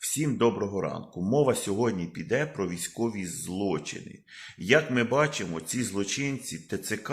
Всім доброго ранку. Мова сьогодні піде про військові злочини. Як ми бачимо, ці злочинці ТЦК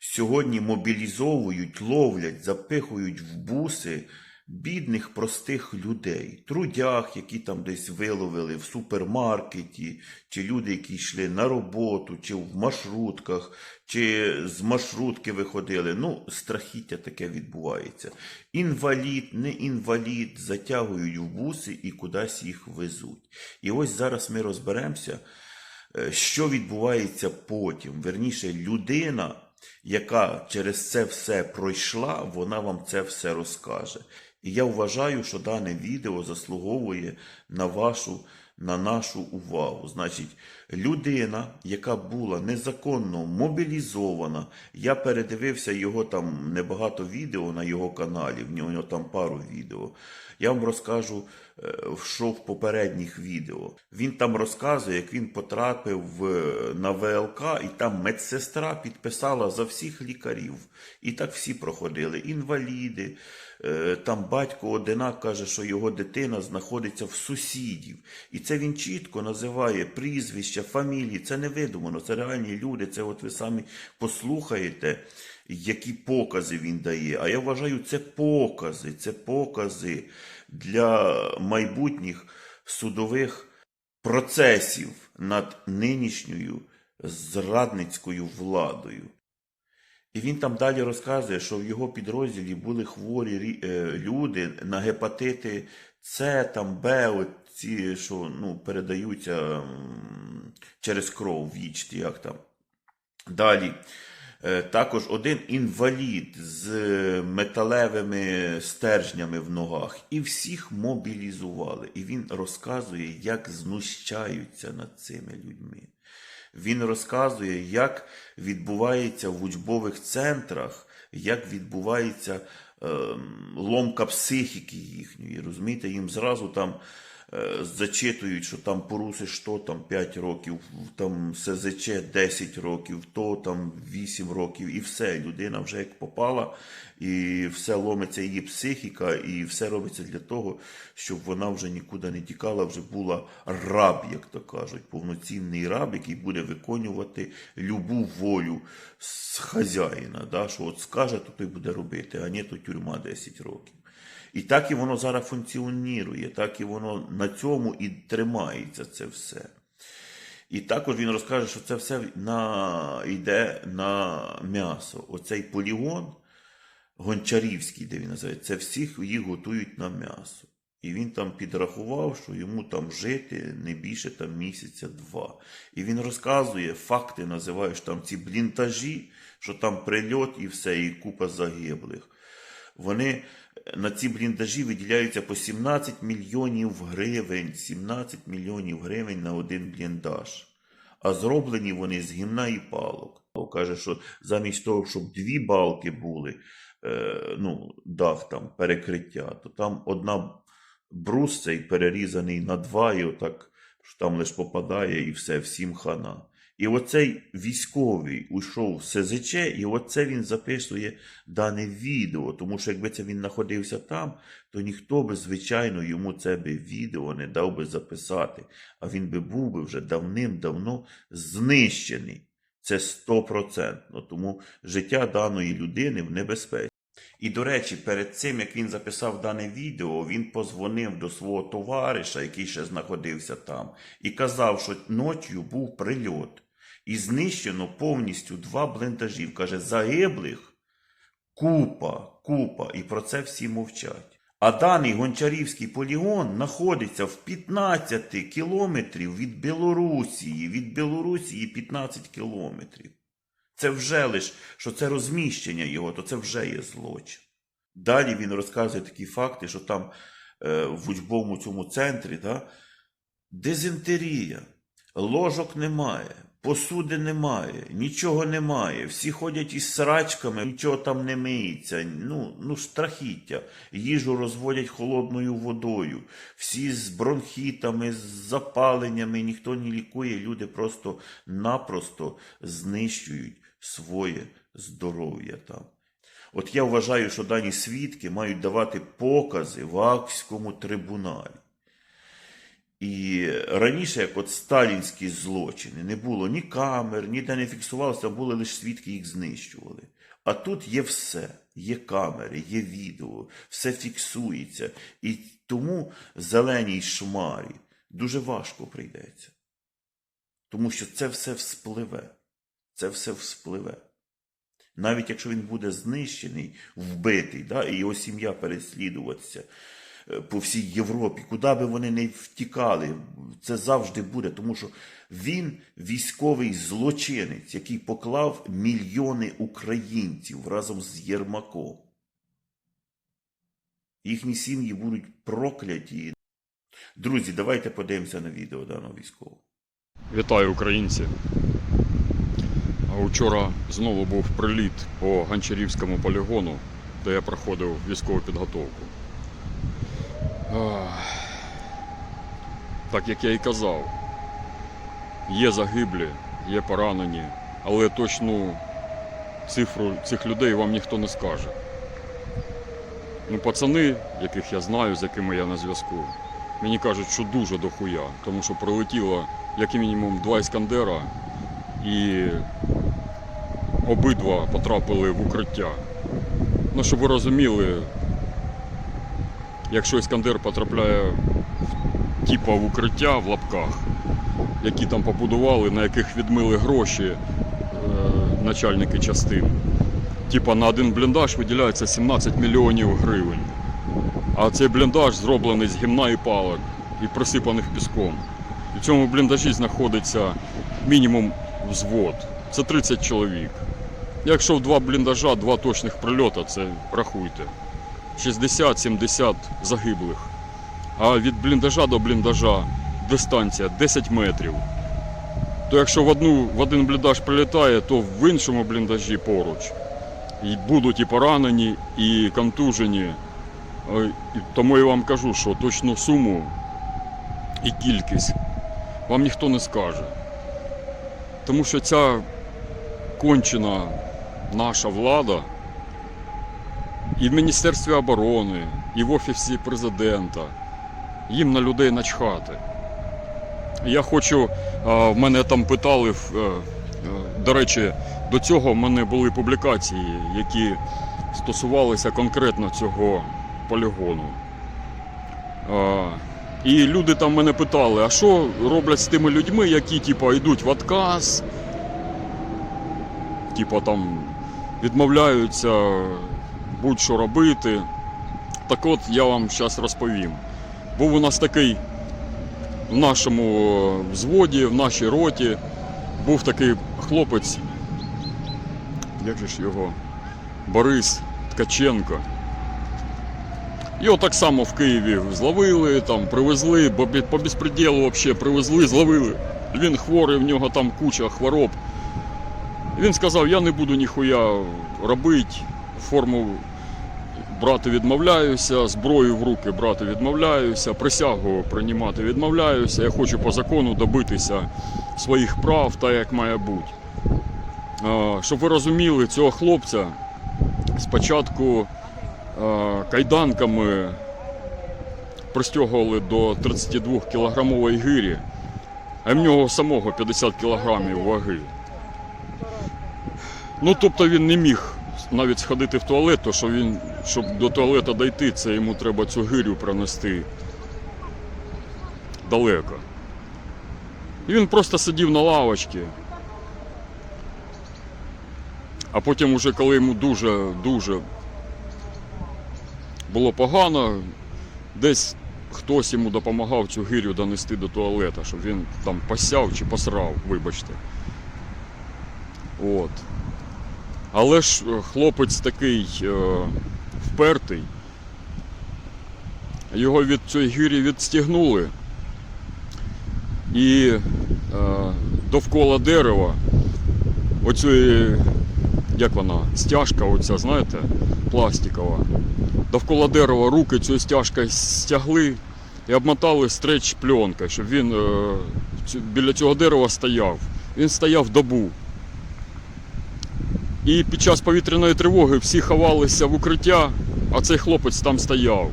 сьогодні мобілізовують, ловлять, запихують в буси бідних простих людей, трудях, які там десь виловили в супермаркеті, чи люди, які йшли на роботу, чи в маршрутках, чи з маршрутки виходили. Ну, страхіття таке відбувається. Інвалід, не інвалід, затягують в буси і кудись їх везуть. І ось зараз ми розберемося, е, що відбувається потім. Верніше, людина, яка через це все пройшла, вона вам це все розкаже. І я вважаю, що дане відео заслуговує на вашу, на нашу увагу. Значить, людина, яка була незаконно мобілізована, я передивився його там небагато відео на його каналі, в нього там пару відео. Я вам розкажу, е, що в попередніх відео. Він там розказує, як він потрапив на ВЛК, і там медсестра підписала за всіх лікарів. І так всі проходили. Інваліди, е, там батько одинак каже, що його дитина знаходиться в сусідів. І це він чітко називає прізвища, фамілії. Це не видумано, це реальні люди. Це от ви самі послухаєте, які покази він дає. А я вважаю, це покази, це покази для майбутніх судових процесів над нинішньою зрадницькою владою. І він там далі розказує, що в його підрозділі були хворі е, люди на гепатити С, там, Б, от ці, що ну, передаються через кров вічті, як там. Далі. Е, Також один інвалід з металевими стержнями в ногах. І всіх мобілізували. І він розказує, як знущаються над цими людьми. Він розказує, як відбувається в учбових центрах, як відбувається ломка психіки їхньої. Розумієте, їм зразу там зачитують, що там порусиш що там 5 років, там СЗЧ 10 років, то там 8 років, і все. Людина вже як попала, і все ломиться її психіка, і все робиться для того, щоб вона вже нікуди не тікала, вже була раб, як то кажуть, повноцінний раб, який буде виконувати любу волю з хазяїна. Да? Що от скаже, то той буде робити, а ні, то тюрма 10 років. І так і воно зараз функціонує, так і воно на цьому і тримається це все. І також він розкаже, що це все на, йде на м'ясо. Оцей полігон Гончарівський, де він називається, це всіх їх готують на м'ясо. І він там підрахував, що йому там жити не більше там місяця два. І він розказує, факти називає, що там ці блінтажі, що там прильот і все, і купа загиблих. Вони на ці бліндажі виділяються по 17 мільйонів гривень. 17 мільйонів гривень на один бліндаж. А зроблені вони з гімна і палок. Каже, що замість того, щоб дві балки були, е, ну, дах там, перекриття, то там одна брус цей перерізаний на два, і отак, що там лише попадає, і все, всім хана. І оцей військовий уйшов в СЗЧ, і оце він записує дане відео. Тому що якби це він знаходився там, то ніхто би, звичайно, йому це би відео не дав би записати. А він би був би вже давним-давно знищений. Це стопроцентно. Тому життя даної людини в небезпеці. І, до речі, перед цим, як він записав дане відео, він позвонив до свого товариша, який ще знаходився там, і казав, що ночі був прильот. І знищено повністю два бліндажів. Каже, загиблих купа, купа. І про це всі мовчать. А даний Гончарівський полігон знаходиться в 15 кілометрів від Білорусії. Від Білорусії 15 кілометрів. Це вже лиш, що це розміщення його, то це вже є злочин. Далі він розказує такі факти, що там е, в учбовому цьому центрі да, дизентерія, ложок немає, посуди немає, нічого немає. Всі ходять із срачками, нічого там не миється. Ну, ну страхіття. Їжу розводять холодною водою. Всі з бронхітами, з запаленнями, ніхто не лікує. Люди просто-напросто знищують своє здоров'я там. От я вважаю, що дані свідки мають давати покази в Акському трибуналі. І раніше, як от сталінські злочини, не було ні камер, ніде не фіксувалося, були лише свідки, їх знищували. А тут є все. Є камери, є відео, все фіксується. І тому зеленій шмарі дуже важко прийдеться. Тому що це все вспливе. Це все вспливе. Навіть якщо він буде знищений, вбитий, да, і його сім'я переслідуватися по всій Європі, куди би вони не втікали, це завжди буде, тому що він військовий злочинець, який поклав мільйони українців разом з Єрмаком. Їхні сім'ї будуть прокляті. Друзі, давайте подивимося на відео даного військового. Вітаю українці. Вчора знову був приліт по Гончарівському полігону, де я проходив військову підготовку. Так як я і казав, є загиблі, є поранені, але точну цифру цих людей вам ніхто не скаже. Ну, пацани, яких я знаю, з якими я на зв'язку, мені кажуть, що дуже дохуя, тому що прилетіло як мінімум два іскандера, і обидва потрапили в укриття. Ну, щоб ви розуміли, якщо іскандер потрапляє типа в укриття в лапках, які там побудували, на яких відмили гроші е, начальники частин. Типа на один бліндаж виділяється 17 мільйонів гривень. А цей бліндаж зроблений з гімна і палок і присипаних піском. І в цьому бліндажі знаходиться мінімум взвод. Це 30 чоловік. Якщо в два бліндажа, два точних прильота, це рахуйте. 60-70 загиблих. А від бліндажа до бліндажа дистанція 10 метрів. То якщо в, одну, в один бліндаж прилітає, то в іншому бліндажі поруч і будуть і поранені, і контужені. Тому я вам кажу, що точну суму і кількість вам ніхто не скаже. Тому що ця кончена наша влада і в Міністерстві оборони, і в Офісі президента, їм на людей начхати. Я хочу, в мене там питали, е, е, до речі, до цього в мене були публікації, які стосувалися конкретно цього полігону. І люди там мене питали, а що роблять з тими людьми, які типу, йдуть в отказ, типу, там, відмовляються будь-що робити. Так от я вам зараз розповім. Був у нас такий в нашому взводі, в нашій роті, був такий хлопець, як же ж його, Борис Ткаченко. Його так само в Києві зловили, там привезли, бо по безпреділу взагалі привезли, зловили. Він хворий, в нього там куча хвороб. Він сказав, я не буду ніхуя робити, форму брати відмовляюся, зброю в руки брати відмовляюся, присягу приймати відмовляюся. Я хочу по закону добитися своїх прав, так як має бути. Щоб ви розуміли, цього хлопця спочатку кайданками пристягували до 32 кілограмової гирі, а в нього самого 50 кілограмів ваги. Ну, тобто він не міг навіть сходити в туалет, то що він, щоб до туалета дойти, це йому треба цю гирю пронести далеко. І він просто сидів на лавочці. А потім, уже коли йому дуже-дуже було погано, десь хтось йому допомагав цю гирю донести до туалета, щоб він там посяв чи посрав, вибачте. От. Але ж е, хлопець такий е, впертий. Його від цієї гирі відстігнули. І е, довкола дерева оцієї, як вона, стяжка, оця, знаєте, пластикова. Довкола дерева руки цією стяжкою стягли і обмотали стреч пленкою, щоб він е, біля цього дерева стояв. Він стояв добу. І під час повітряної тривоги всі ховалися в укриття, а цей хлопець там стояв.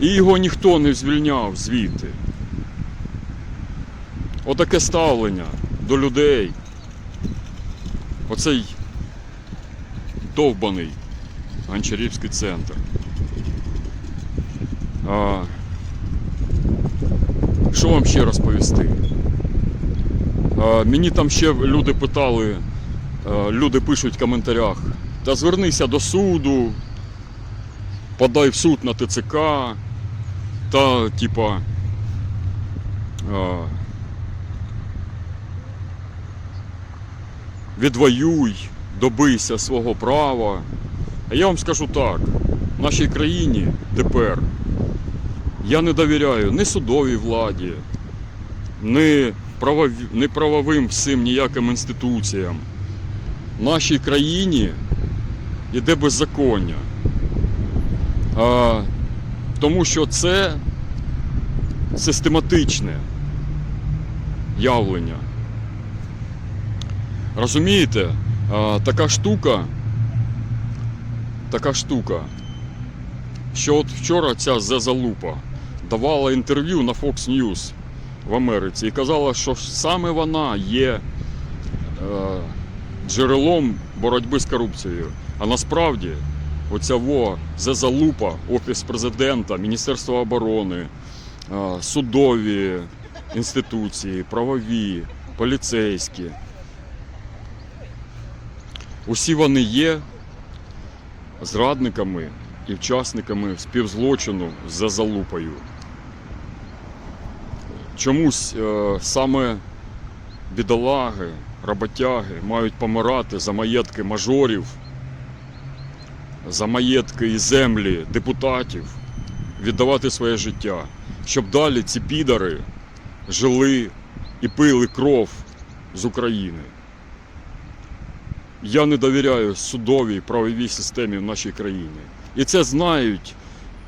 І його ніхто не звільняв звідти. Отаке ставлення до людей. Оцей довбаний Гончарівський центр. А, що вам ще розповісти? А, мені там ще люди питали, люди пишуть в коментарях, та звернися до суду, подай в суд на ТЦК, та типа. Відвоюй, добийся свого права. А я вам скажу так: в нашій країні тепер я не довіряю ні судовій владі, ні, правові, ні правовим всім ніяким інституціям. В нашій країні йде беззаконня. А, тому що це систематичне явлення. Розумієте, а, така штука, така штука, що от вчора ця Зезалупа давала інтерв'ю на Fox News в Америці і казала, що саме вона є е, джерелом боротьби з корупцією. А насправді оця во Зезалупа, Офіс президента, Міністерство оборони, судові інституції, правові, поліцейські. Усі вони є зрадниками і учасниками співзлочину за залупою. Чомусь е, саме бідолаги, роботяги мають помирати за маєтки мажорів, за маєтки і землі депутатів, віддавати своє життя, щоб далі ці підари жили і пили кров з України. Я не довіряю судовій правовій системі в нашій країні. І це знають,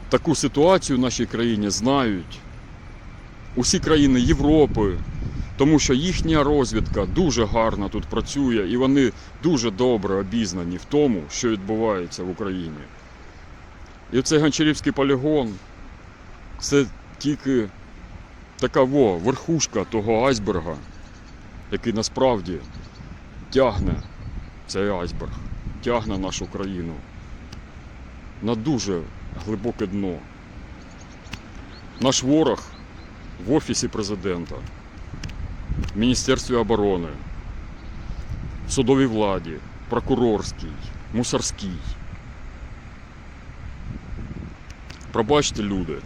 таку ситуацію в нашій країні знають усі країни Європи, тому що їхня розвідка дуже гарно тут працює і вони дуже добре обізнані в тому, що відбувається в Україні. І цей Гончарівський полігон це тільки така во, верхушка того айсберга, який насправді тягне цей айсберг тягне нашу країну на дуже глибоке дно. Наш ворог в Офісі президента, Міністерстві оборони, судовій владі, прокурорській, мусорській. Пробачте, люди,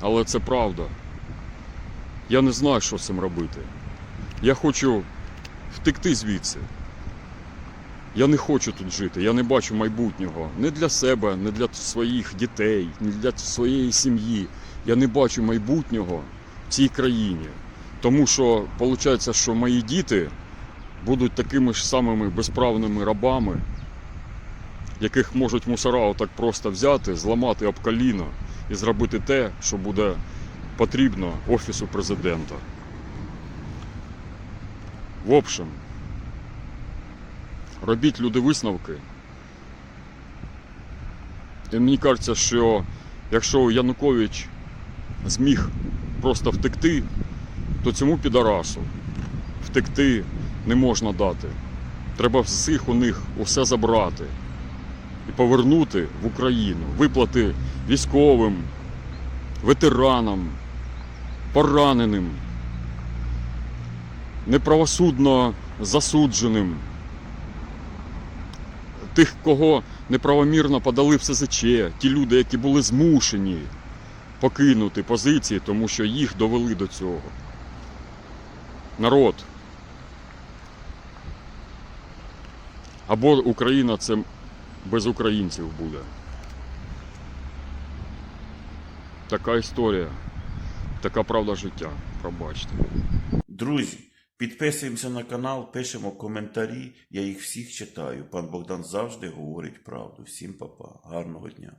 але це правда. Я не знаю, що з цим робити. Я хочу втекти звідси. Я не хочу тут жити, я не бачу майбутнього не для себе, не для своїх дітей, не для своєї сім'ї. Я не бачу майбутнього в цій країні. Тому що виходить, що мої діти будуть такими ж самими безправними рабами, яких можуть мусора отак просто взяти, зламати об коліно і зробити те, що буде потрібно Офісу президента. В общем, робіть люди висновки. І мені кажеться, що якщо Янукович зміг просто втекти, то цьому підарасу втекти не можна дати. Треба всіх у них усе забрати і повернути в Україну, виплати військовим, ветеранам, пораненим, неправосудно засудженим тих, кого неправомірно подали в СЗЧ, ті люди, які були змушені покинути позиції, тому що їх довели до цього. Народ. Або Україна це без українців буде. Така історія, така правда життя. Пробачте. Друзі, підписуємося на канал, пишемо коментарі. Я їх всіх читаю. Пан Богдан завжди говорить правду. Всім папа. Гарного дня.